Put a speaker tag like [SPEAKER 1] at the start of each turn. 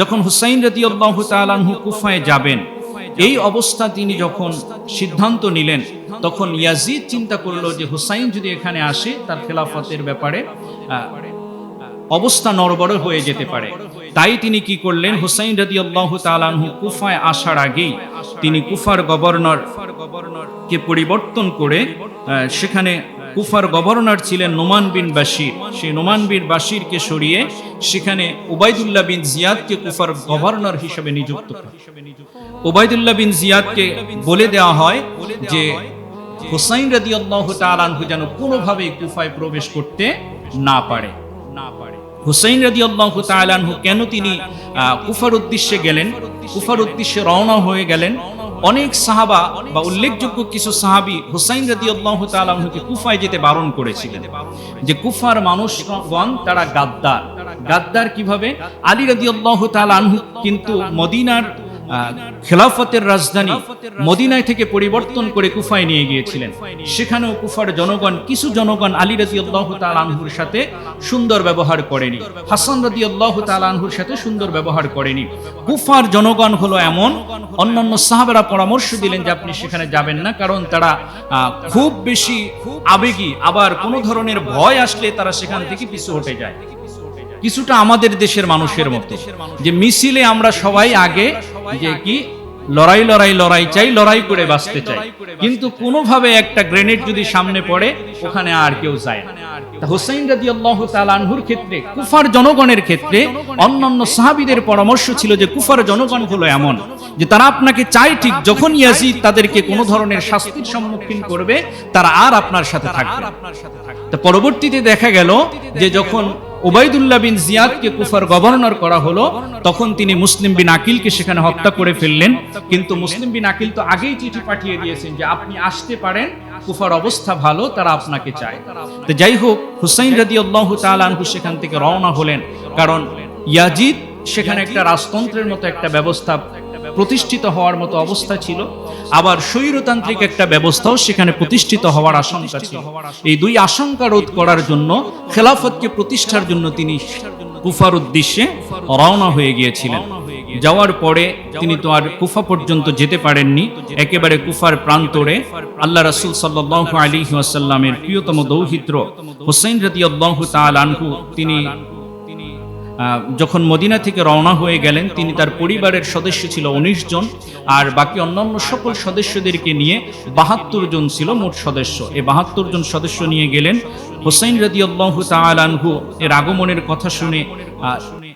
[SPEAKER 1] যখন হুসাইন রদি আল্লাহ তালাহু কুফায় যাবেন, এই অবস্থা তিনি যখন সিদ্ধান্ত নিলেন, তখন ইয়াজিদ চিন্তা করল যে হুসাইন যদি এখানে আসে, তার খেলাফতের ব্যাপারে অবস্থা নড়বড় হয়ে যেতে পারে। তাই তিনি কি করলেন? হুসাইন রদি আল্লাহ তালাহু কুফায় আসার আগেই তিনি কুফার গভর্নর কে পরিবর্তন করে সেখানে কুফার গভর্নর ছিলেন নোমান বিন বাশির। সেই নোমান বিন বাশিরকে সরিয়ে সেখানে ওবায়দুল্লাহ বিন জিয়াদকে কুফার গভর্নর হিসেবে নিযুক্ত ওবায়দুল্লাহ বিন জিয়াদকে বলে দেওয়া হয় যে, হুসাইন রাদি আল্লাহ তালানহু যেন কোনোভাবেই কুফায় প্রবেশ করতে না পারে। না পারে হুসাইন রাদি আল্লাহ তালানহু কেন তিনি কুফার উদ্দেশ্যে গেলেন? কুফার উদ্দেশ্যে রওনা হয়ে গেলেন। অনেক সাহাবা বা উল্লেখযোগ্য কিছু সাহাবি হুসাইন রাদি আল্লাহ তালাহুকে কুফায় যেতে বারণ করেছিলেন। যে কুফার মানুষগণ তারা গাদ্দার। গাদ্দার কীভাবে? আলী রাদি আল্লাহ তালাহু কিন্তু মদিনার খেলাফতের রাজধানী মদিনায় থেকে পরিবর্তন করে কুফায় নিয়ে গিয়েছিলেন। সেখানেও কুফার জনগণ, কিছু জনগণ আলী রাজি আল্লাহ তালানহুর সাথে সুন্দর ব্যবহার করেনি। হাসান রাজি আল্লাহ তালানহুর সাথে সুন্দর ব্যবহার করেনি। কুফার জনগণ হলো এমন, অন্যান্য সাহাবেরা পরামর্শ দিলেন যে আপনি সেখানে যাবেন না, কারণ তারা খুব বেশি আবেগী। আবার কোনো ধরনের ভয় আসলে তারা সেখান থেকে পিছু হটে যায়। কিছুটা আমাদের দেশের মানুষের মতো। যে মিছিলে আমরা সবাই আগে যে কি লড়াই লড়াই লড়াই চাই লড়াই করে বাঁচতে চাই কিন্তু কোনোভাবে একটা গ্রেনেড যদি সামনে পড়ে ওখানে আর কেউ যায় না। তা হুসাইন রাজি আল্লাহ তালানহুর ক্ষেত্রে কুফার জনগণের ক্ষেত্রে অন্যান্য সাহাবিদের পরামর্শ ছিল যে কুফার জনগণ হলো এমন যে তারা আপনাকে ঠিক যখন তাদেরকে কোনো ধরনের শাস্তির সম্মুখীন করবে তারা আর আপনার সাথে থাকবে পরবর্তীতে দেখা গেল যে যখন ওবায়দুল্লাহ বিন জিয়াদকে কুফার গভর্নর করা হলো। তখন তিনি মুসলিম বিন আকিলকে সেখানে হত্যা করে ফেললেন। কিন্তু মুসলিম বিন আকিল তো আগেই চিঠি পাঠিয়ে দিয়েছেন যে আপনি আসতে পারেন, কুফার অবস্থা ভালো, তারা আপনাকে চায়। তো যাই হোক, হুসাইন রাদি আল্লাহ তালানহু সেখান থেকে রওনা হলেন। কারণ ইয়াজিদ সেখানে একটা রাজতন্ত্রের মতো একটা ব্যবস্থা প্রতিষ্ঠিত হওয়ার মতো অবস্থা ছিল। আবার স্বৈরতান্ত্রিক একটা ব্যবস্থাও সেখানে প্রতিষ্ঠিত হওয়ার আশঙ্কা ছিল। এই দুই আশঙ্কা রোধ করার জন্য খেলাফতকে প্রতিষ্ঠার জন্য তিনি কুফার উদ্দেশ্যে রওনা হয়ে গিয়েছিলেন। যাওয়ার পরে তিনি তো আর কুফা পর্যন্ত যেতে পারেননি। একেবারে কুফার প্রান্তরে আল্লাহ রাসূল সাল্লাল্লাহু আলাইহি ওয়াসাল্লামের প্রিয়তম দৌহিত্র হুসাইন রাদিয়াল্লাহু তাআলা আনহু তিনি যখন মদিনা থেকে রওনা হয়ে গেলেন, তিনি তার পরিবারের সদস্য ছিল উনিশ জন, আর বাকি অন্যান্য সকল সদস্যদেরকে নিয়ে বাহাত্তর জন ছিল মোট সদস্য। এ বাহাত্তর জন সদস্য নিয়ে গেলেন। হোসেন রাদিয়াল্লাহু তাহু এর আগমনের কথা শুনে